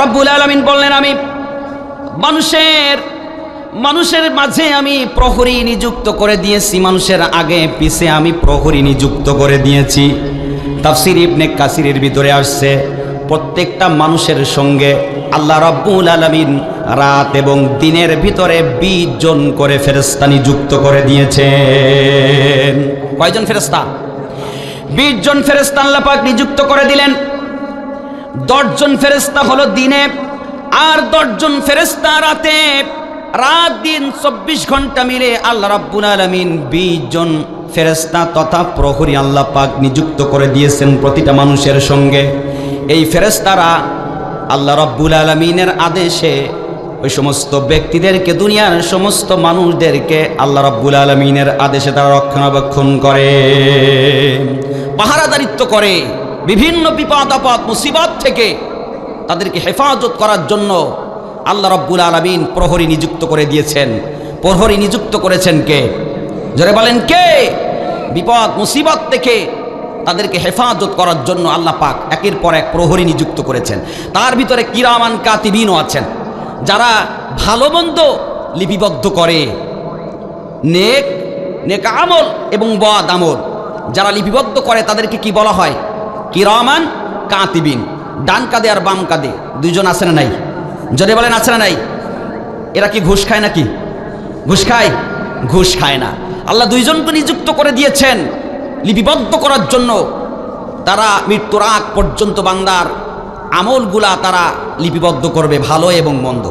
রব্বুল আলমিন বললেন, আমি মানুষের মানুষের মাঝে আমি প্রহরী নিযুক্ত করে দিয়েছি, মানুষের আগে পিছে আমি প্রহরী নিযুক্ত করে দিয়েছি। তাফসির ইবনে কাসিরের ভিতরে আসছে, প্রত্যেকটা মানুষের সঙ্গে আল্লাহ রব্বুল আলমিন রাত এবং দিনের ভিতরে বিশ জন করে ফেরেস্তা নিযুক্ত করে দিয়েছেন। কয়জন ফেরেস্তা বিশ জন ফেরেস্তা আল্লাহ পাক নিযুক্ত করে দিলেন। দশজন ফেরেস্তা হলো দিনে আর দশজন ফেরেস্তা রাতে। রাত দিন চব্বিশ ঘণ্টা মিলে আল্লাহ রাব্বুল আলমিন বিশ জন ফেরেস্তা তথা প্রহরী আল্লাহ পাক নিযুক্ত করে দিয়েছেন প্রতিটা মানুষের সঙ্গে। এই ফেরেস্তারা আল্লাহ রব্বুল আলমিনের আদেশে ওই সমস্ত ব্যক্তিদেরকে, দুনিয়ার সমস্ত মানুষদেরকে আল্লাহ রব্বুল আলমিনের আদেশে তারা রক্ষণাবেক্ষণ করে পাহারাদারিত্ব করে। বিভিন্ন বিপদ, আপদ, মুসিবত থেকে তাদেরকে হেফাজত করার জন্য আল্লাহ রব্বুল আলমিন প্রহরী নিযুক্ত করে দিয়েছেন। প্রহরী নিযুক্ত করেছেন কে? জোরে বলেন কে? বিপদ, মুসিবত থেকে তাদেরকে হেফাজত করার জন্য আল্লাহ পাক একের পর এক প্রহরী নিযুক্ত করেছেন। তার ভিতরে কিরামান কাতিবিনও আছেন। যারা ভালো মন্দ লিপিবদ্ধ করে, নেক নেক আমল এবং বদ আমল, যারা লিপিবদ্ধ করে তাদেরকে কি বলা হয়? কিরামান কাঁতিবিন। ডান কাঁদে আর বাম কাঁদে দুইজন আছে না নাই? যদি বলেন, আছে না নাই? এরা কি ঘুষ খায় নাকি? ঘুষ খায়? ঘুষ খায় না। আল্লাহ দুইজনকে নিযুক্ত করে দিয়েছেন লিপিবদ্ধ করার জন্য। তারা মৃত্যুর আগ পর্যন্ত বান্দার আমলগুলা তারা লিপিবদ্ধ করবে ভালো এবং মন্দ।